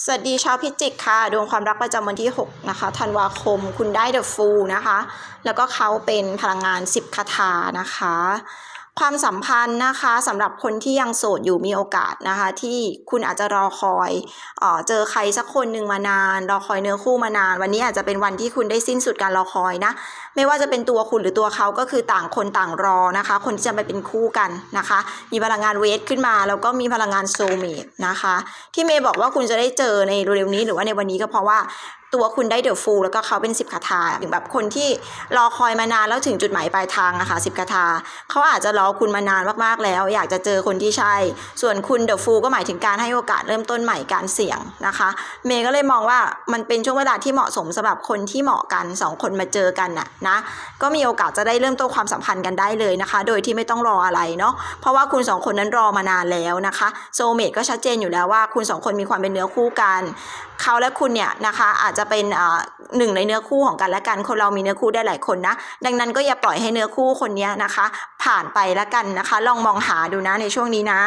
สวัสดีชาวพิจิกค่ะ ดวงความรักประจำวันที่ 6 นะคะธันวาคมคุณได้เดอะฟูลนะคะ แล้วก็เขาเป็นพลังงาน 10 คาถานะคะ ความสัมพันธ์นะคะสำหรับคนที่ยังโสดอยู่มีโอกาสนะคะ ที่คุณอาจจะรอคอยเออเจอใครสักคนหนึ่งมานาน รอคอยเนื้อคู่มานาน วันนี้อาจจะเป็นวันที่คุณได้สิ้นสุดการรอคอยนะ ไม่ว่าจะเป็นตัวคุณหรือตัวเขาก็คือต่างคนต่างรอนะคะ คนที่จะไปเป็นคู่กันนะคะ มีพลังงานเวทขึ้นมา แล้วก็มีพลังงานโซเมตนะคะ ที่เมย์บอกว่าคุณจะได้เจอในเร็วๆนี้หรือว่าในวันนี้ก็เพราะว่า ตัวคุณได้เดอะฟูลแล้วก็เขาเป็นสิบคาถาถึงแบบคนที่รอคอยมานานแล้วถึงจุดหมายปลายทางนะคะสิบคาถาเขาอาจจะรอคุณมานานมากๆแล้ว อยากจะเจอคนที่ใช่ ส่วนคุณเดอะฟูลก็หมายถึงการให้โอกาสเริ่มต้นใหม่การเสี่ยงนะคะ เมย์ก็เลยมองว่ามันเป็นช่วงเวลาที่เหมาะสมสำหรับคนที่เหมาะกันสองคนมาเจอกันน่ะนะก็มีโอกาสจะได้เริ่มต้นความสัมพันธ์กันได้เลยนะคะ โดยที่ไม่ต้องรออะไรเนาะเพราะว่าคุณสองคนนั้นรอมานานแล้วนะคะโซเมตก็ชัดเจนอยู่แล้วว่าคุณสองคนมีความเป็นเนื้อคู่กันเขาและคุณเนี่ยนะคะอาจจะะเป็นอ่าหนึ่งในเนื้อคู่ของกันและกัน คนเรามีเนื้อคู่ได้หลายคนนะ ดังนั้นก็อย่าปล่อยให้เนื้อคู่คนนี้นะคะ ผ่านไปละกันนะคะ ลองมองหาดูนะในช่วงนี้นะ